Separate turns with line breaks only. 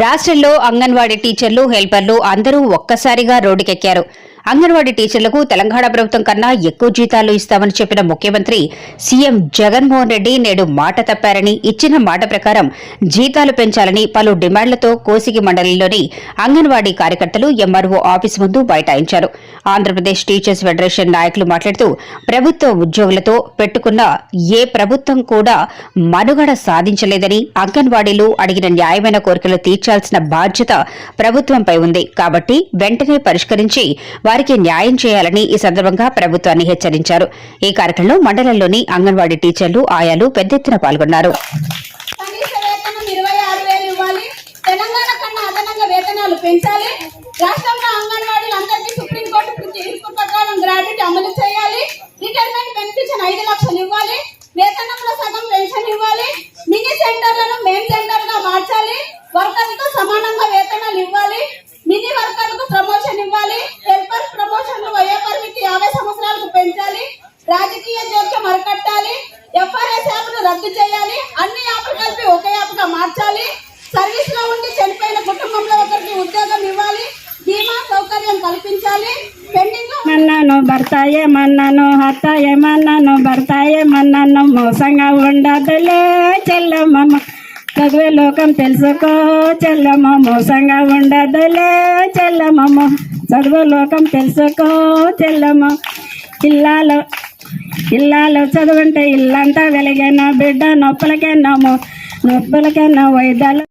రాష్ట్రంలో అంగన్వాడీ టీచర్లు హెల్పర్లు అందరూ ఒక్కసారిగా రోడ్డుకెక్కారు. అంగన్వాడీ టీచర్లకు తెలంగాణ ప్రభుత్వం కన్నా ఎక్కువ జీతాలు ఇస్తామని చెప్పిన ముఖ్యమంత్రి సీఎం జగన్మోహన్ రెడ్డి నేడు మాట తప్పారని ఇచ్చిన మాట ప్రకారం జీతాలు పెంచాలని పలు డిమాండ్లతో కోసిగి మండలిలోని అంగన్వాడీ కార్యకర్తలు ఎంఆర్ఓ ఆఫీసు ముందు బైఠాయించారు. ఆంధ్రప్రదేశ్ టీచర్స్ ఫెడరేషన్ నాయకులు మాట్లాడుతూ ప్రభుత్వ ఉద్యోగులతో పెట్టుకున్న ఏ ప్రభుత్వం కూడా మనుగడ సాధించలేదని అంగన్వాడీలు అడిగిన న్యాయమైన కోరికలు తీర్చాల్సిన బాధ్యత ప్రభుత్వంపై ఉంది. కాబట్టి వెంటనే పరిష్కరించి వారికి న్యాయం చేయాలని ఈ సందర్భంగా ప్రభుత్వాన్ని హెచ్చరించారు. ఈ కార్యక్రమంలో మండలంలోని అంగన్వాడీ టీచర్లు ఆయాలు పెద్ద ఎత్తున పాల్గొన్నారు.
పెంచాలి. రాష్ట్రంలో అంగన్వాడీలు అందరికీ సుప్రీంకోర్టు తీర్పు ప్రకారం గ్రాడ్యుయేట్ అమలు చేయాలి. రిటైర్మెంట్ బెనిఫిషన్ ఐదు లక్షలు ఇవ్వాలి. వేతనంలో సగం పెన్షన్ ఇవ్వాలి. మినీ సెంటర్లను మెయిన్ మార్చాలి. వర్కర్లతో సమానంగా రాజకీయ జోక్యం అరికట్టాలి ఎఫ్ఆర్ఎస్ యాప్ను రద్దు చేయాలి అన్ని యాప్లు కలిపి ఒక యాప్గా మార్చాలి సర్వీస్లో ఉండి చనిపోయిన కుటుంబంలో ఒకరికి ఉద్యోగం ఇవ్వాలి బీమా సౌకర్యం కల్పించాలి పెండింగ్లో
ఏమన్నాను భర్త ఏమన్నాను అత్త ఏమన్నాను భర్త ఏమన్నాను మోసంగా ఉండదులే చెల్లమ్మ. చదివే లోకం తెలుసుకో చెల్లమ్మ మోసంగా ఉండదులే చెల్లమ్మ. చదువు లోకం తెలుసుకో చెల్లమ్మ. పిల్లలు ఇల్లాలో చదువుంటే ఇల్లంతా వెలిగిన బిడ్డ నొప్పులకెన్నాము నొప్పులకెన్నా వైద్యాలు?